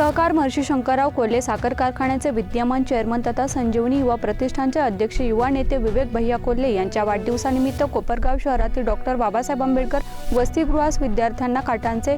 सहकार महर्षी शंकरराव कोल्हे साखर कारखान्याचे विद्यमान चेअरमन तथा संजीवनी युवा प्रतिष्ठानचे अध्यक्ष युवा नेते विवेक भैया कोल्हे यांच्या वाढदिवसानिमित्त कोपरगाव शहरातील डॉक्टर बाबासाहेब आंबेडकर वसतिगृहास विद्यार्थ्यांना काटांचे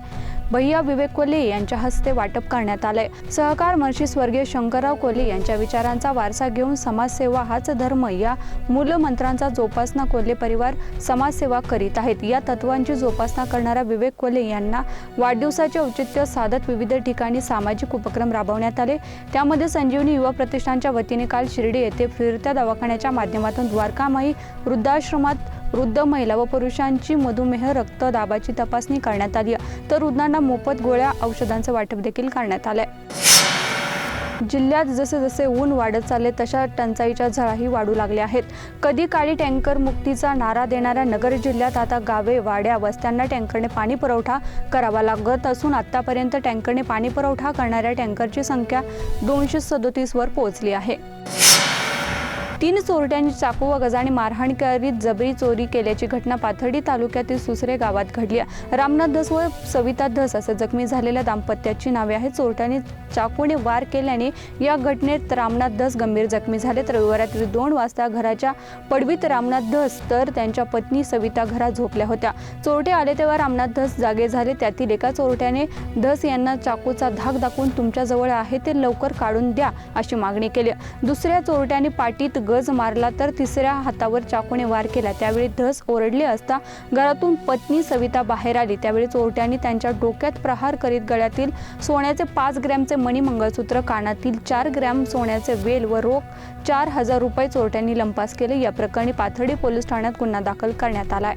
भैया विवेक कोल्हे यांच्या हस्ते वाटप करण्यात आलंय. सहकार महर्षी स्वर्गीय शंकरराव कोल्हे यांच्या विचारांचा वारसा घेऊन समाजसेवा हाच धर्म या मूलमंत्रांचा जोपासना कोल्हे परिवार समाजसेवा करीत आहेत. या तत्वांची जोपासना करणाऱ्या विवेक कोल्हे यांना वाढदिवसाचे औचित्य साधत विविध ठिकाणी सामाजिक उपक्रम राबवण्यात आले. त्यामध्ये संजीवनी युवा प्रतिष्ठानच्या वतीने काल शिर्डी येथे फिरत्या दवाखान्याच्या माध्यमातून द्वारकामाई वृद्धाश्रमात वृद्ध महिला व पुरुषांची मधुमेह रक्तदाबाची तपासणी करण्यात आली तर रुग्णांना मोफत गोळ्या औषधांचं वाटप देखील करण्यात आलंय. जिल्ह्यात जसे जसे ऊन वाढत चालले तशा टंचाईच्या झळाही वाढू लागल्या आहेत. कधी काळी टँकर मुक्तीचा नारा देणाऱ्या नगर जिल्ह्यात आता गावे वाड्या वस्त्यांना टँकरने पाणी पुरवठा करावा लागत असून आतापर्यंत टँकरने पाणी पुरवठा करणाऱ्या टँकरची संख्या दोनशे सदोतीसवर पोहोचली आहे. तीन चोरट्यांनी चाकू व गजाने मारहाण करीत जबरी चोरी केल्याची घटना पाथर्डी तालुक्यातील सुसरे गावात घडली आहे. रामनाथ धस व सविता धस असं जखमी झालेल्या दाम्पत्याची नावे आहेत. चोरट्यांनी चाकूने वार केल्याने या घटनेत रामनाथ धस गंभीर जखमी झाले. तर दोन वाजता घराच्या पडवीत रामनाथ धस तर त्यांच्या पत्नी सविता घरात झोपल्या होत्या. चोरटे आले तेव्हा रामनाथ धस जागे झाले. त्यातील एका चोरट्याने धस यांना चाकूचा धाक दाखवून तुमच्याजवळ आहे ते लवकर काढून द्या अशी मागणी केली. दुसऱ्या चोरट्याने पाठीत गज मारला तर तिसऱ्या हातावर चाकूने वार केला. त्यावेळी धस ओरडले असता घरातून पत्नी सविता बाहेर आली. त्यावेळी चोरट्यांनी त्यांच्या डोक्यात प्रहार करीत गळ्यातील सोन्याचे पाच ग्रॅमचे मणी मंगळसूत्र कानातील चार ग्रॅम सोन्याचे वेल व रोख चार हजार रुपये चोरट्यांनी लंपास केले. या प्रकरणी पाथर्डी पोलीस ठाण्यात गुन्हा दाखल करण्यात आलाय.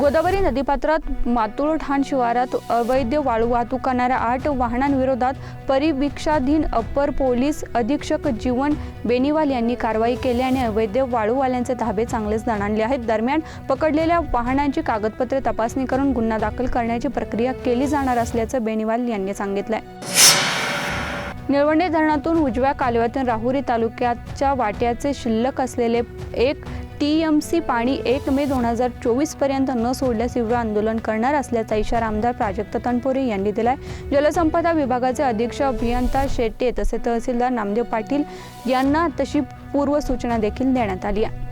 गोदावरी नदीपात्रात मातूळ ठाण शिवारात अवैध वाळू वाहतूक करणाऱ्या आठ वाहनांविरोधात परिवीक्षाधीन अप्पर पोलीस अधीक्षक जीवन बेनीवाल यांनी कारवाई केल्याने अवैध वाळूवाल्यांचे धाबे चांगलेच दणाणले आहेत. दरम्यान पकडलेल्या वाहनांची कागदपत्रे तपासणी करून गुन्हा दाखल करण्याची प्रक्रिया केली जाणार असल्याचं बेनीवाल यांनी सांगितलंय. निळवंडे धरणातून उजव्या कालव्यातून राहुरी तालुक्याच्या वाट्याचे शिल्लक असलेले एक टी एम सी पाणी एक मे दोन हजार चोवीसपर्यंत न सोडल्यास तीव्र आंदोलन करणार असल्याचा इशारा आमदार प्राजक्त तनपुरे यांनी दिलाय. जलसंपदा विभागाचे अध्यक्ष अभियंता शेट्टे तसे तहसीलदार नामदेव पाटील यांना तशी पूर्व सूचना देखील देण्यात आली आहे.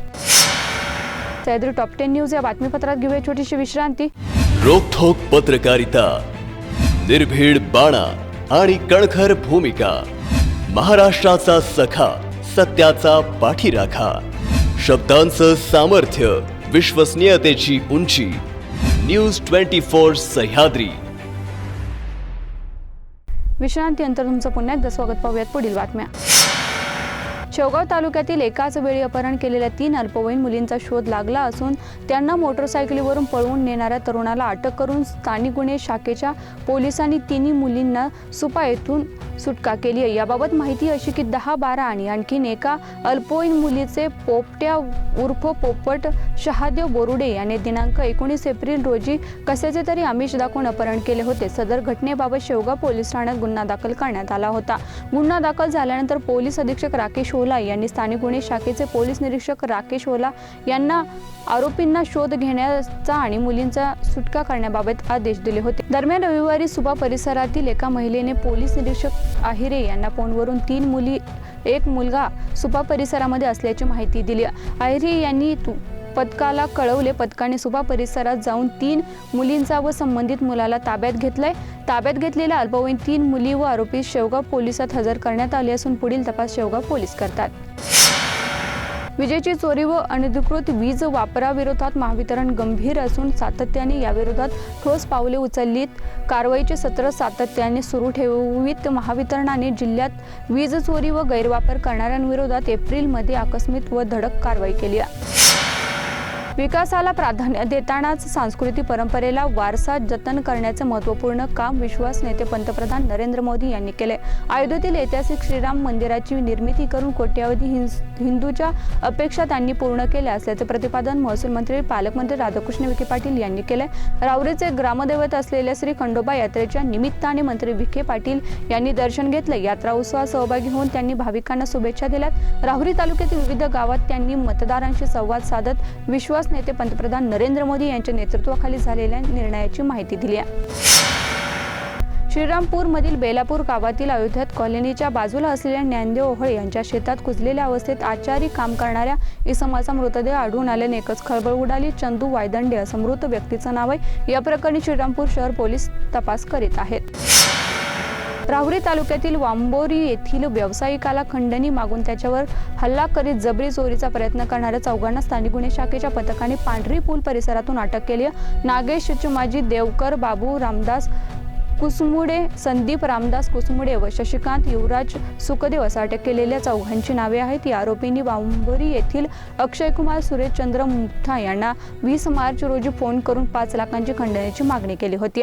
सह्याद्री टॉप टेन न्यूज या बातमीपत्रात घेऊया छोटीशी विश्रांती. रोखोक पत्रकारिता निर्भीड बाणा आणि कणखर भूमिका महाराष्ट्राचा सखा सत्याचा पाठीराखा. शब्दांचं सामर्थ्य विश्वसनीयतेची उंची. News twenty four Sahyadri. विश्रांतीनंतर तुमचं पुन्हा एकदा स्वागत पाहूयात पुढील बातम्या. शेवगाव तालुक्यातील एकाच वेळी अपहरण केलेल्या तीन अल्पवयीन मुलींचा शोध लागला असून त्यांना मोटरसायकलीवरून पळवून नेणाऱ्या तरुणाला अटक करून स्थानिक गुन्हे शाखेच्या पोलिसांनी तिन्ही मुलींना सुपा येथून सुटका केली आहे. याबाबत माहिती अशी की दहा बारा आणि आणखीन एका अल्पवयीन मुलीचे पोपट्या उर्फ पोपट शहादेव बोरुडे याने दिनांक एकोणीस एप्रिल रोजी कशाचे तरी आमिष दाखवून अपहरण केले होते. सदर घटनेबाबत शेवगाव पोलीस ठाण्यात गुन्हा दाखल करण्यात आला होता. गुन्हा दाखल झाल्यानंतर पोलीस अधीक्षक राकेश ओला यांनी स्थानिक गुन्हे शाखेचे पोलीस निरीक्षक राकेश ओला यांना आरोपींना शोध घेण्याचा आणि मुलींचा सुटका करण्याबाबत आदेश दिले होते. दरम्यान रविवारी सुबा परिसरातील एका महिलेने पोलीस निरीक्षक आहिरे यांना फोनवरून तीन मुली एक मुलगा सुपा परिसरामध्ये असल्याची माहिती दिली. आहिरे यांनी पथकाला कळवले. पथकाने सुभा परिसरात जाऊन तीन मुलींचा व संबंधित मुलाला ताब्यात घेतलाय. ताब्यात घेतलेल्या अल्पवयीन तीन मुली व आरोपी शेवगाव पोलिसात हजर करण्यात आले असून पुढील तपास शेवगाव पोलीस करतात. विजेची चोरी व अनधिकृत वीज वापराविरोधात महावितरण गंभीर असून सातत्याने याविरोधात ठोस पावले उचललीत. कारवाईचे सत्र सातत्याने सुरू ठेवीत महावितरणाने जिल्ह्यात वीज चोरी व गैरवापर करणाऱ्यांविरोधात एप्रिलमध्ये आकस्मिक व धडक कारवाई केली आहे. विकासाला प्राधान्य देतानाच सांस्कृतिक परंपरेला वारसा जतन करण्याचं महत्त्वपूर्ण काम विश्वास नेते पंतप्रधान नरेंद्र मोदी यांनी केले अयोध्येतील ऐतिहासिक श्रीराम मंदिराची निर्मिती करून कोट्यावधी हिंस- हिंदूच्या अपेक्षा त्यांनी पूर्ण केल्या असल्याचे प्रतिपादन महसूल मंत्री पालकमंत्री राधाकृष्ण विखे पाटील यांनी केले राहुरीचे ग्रामदैवत असलेल्या श्री खंडोबा यात्रेच्या निमित्ताने मंत्री विखे पाटील यांनी दर्शन घेतले. यात्रा उत्सवात सहभागी होऊन त्यांनी भाविकांना शुभेच्छा दिल्यात. राहुरी तालुक्यातील विविध गावात त्यांनी मतदारांशी संवाद साधत विश्वास नेते पंतप्रधान नरेंद्र मोदी यांच्या नेतृत्वाखाली झालेल्या निर्णयाची माहिती दिली आहे. श्रीरामपूरमधील बेलापूर गावातील अयोध्यात कॉलनीच्या बाजूला असलेल्या ज्ञानदेव ओहळे यांच्या शेतात कुजलेल्या अवस्थेत आचारी काम करणाऱ्या इसमाचा मृतदेह आढळून आल्याने एकच खळबळ उडाली. चंदू वायदंडे असं मृत व्यक्तीचं नाव आहे. या प्रकरणी श्रीरामपूर शहर पोलीस तपास करीत आहेत. राहुरी तालुक्यातील वांबोरी येथील व्यावसायिकाला खंडणी मागून त्याच्यावर हल्ला करीत जबरी चोरीचा प्रयत्न करणाऱ्या चौघांना स्थानिक गुन्हे शाखेच्या पथकाने पांढरी पूल परिसरातून अटक केली नागेश चुमाजी देवकर बाबू रामदास कुसमुडे संदीप रामदास कुसमुडे व शशिकांत युवराज सुखदेव असं अटक केलेल्या चौघांची नावे आहेत. या आरोपींनी बांबोरी येथील अक्षयकुमार सुरेशचंद्र मुठा यांना वीस मार्च रोजी फोन करून पाच लाखांची खंडणीची मागणी केली होती.